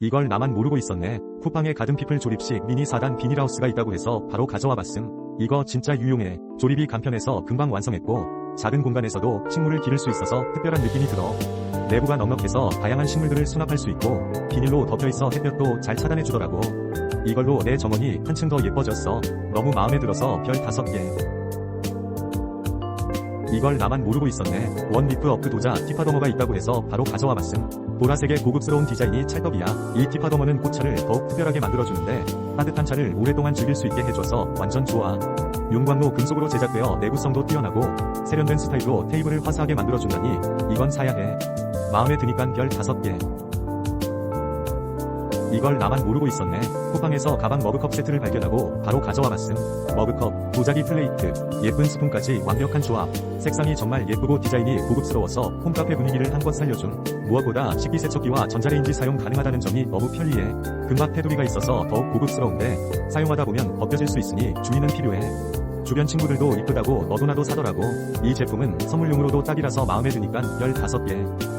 이걸 나만 모르고 있었네. 쿠팡에 가든피플 조립식 미니 4단 비닐하우스가 있다고 해서 바로 가져와 봤음. 이거 진짜 유용해. 조립이 간편해서 금방 완성했고, 작은 공간에서도 식물을 기를 수 있어서 특별한 느낌이 들어. 내부가 넉넉해서 다양한 식물들을 수납할 수 있고, 비닐로 덮여있어 햇볕도 잘 차단해주더라고. 이걸로 내 정원이 한층 더 예뻐졌어. 너무 마음에 들어서 별 5개. 이걸 나만 모르고 있었네. 원 리프 어크 도자 티파더머가 있다고 해서 바로 가져와 봤음. 보라색의 고급스러운 디자인이 찰떡이야. 이 티파더머는 꽃차를 더욱 특별하게 만들어주는데 따뜻한 차를 오랫동안 즐길 수 있게 해줘서 완전 좋아. 용광로 금속으로 제작되어 내구성도 뛰어나고 세련된 스타일로 테이블을 화사하게 만들어준다니 이건 사야 해. 마음에 드니깐 별 5개. 이걸 나만 모르고 있었네. 쿠팡에서 가방 머그컵 세트를 발견하고 바로 가져와 봤음. 머그컵, 도자기 플레이트, 예쁜 스푼까지 완벽한 조합. 색상이 정말 예쁘고 디자인이 고급스러워서 홈카페 분위기를 한껏 살려줌. 무엇보다 식기세척기와 전자레인지 사용 가능하다는 점이 너무 편리해. 금박 테두리가 있어서 더욱 고급스러운데 사용하다 보면 벗겨질 수 있으니 주의는 필요해. 주변 친구들도 이쁘다고 너도나도 사더라고. 이 제품은 선물용으로도 딱이라서 마음에 드니깐 15개.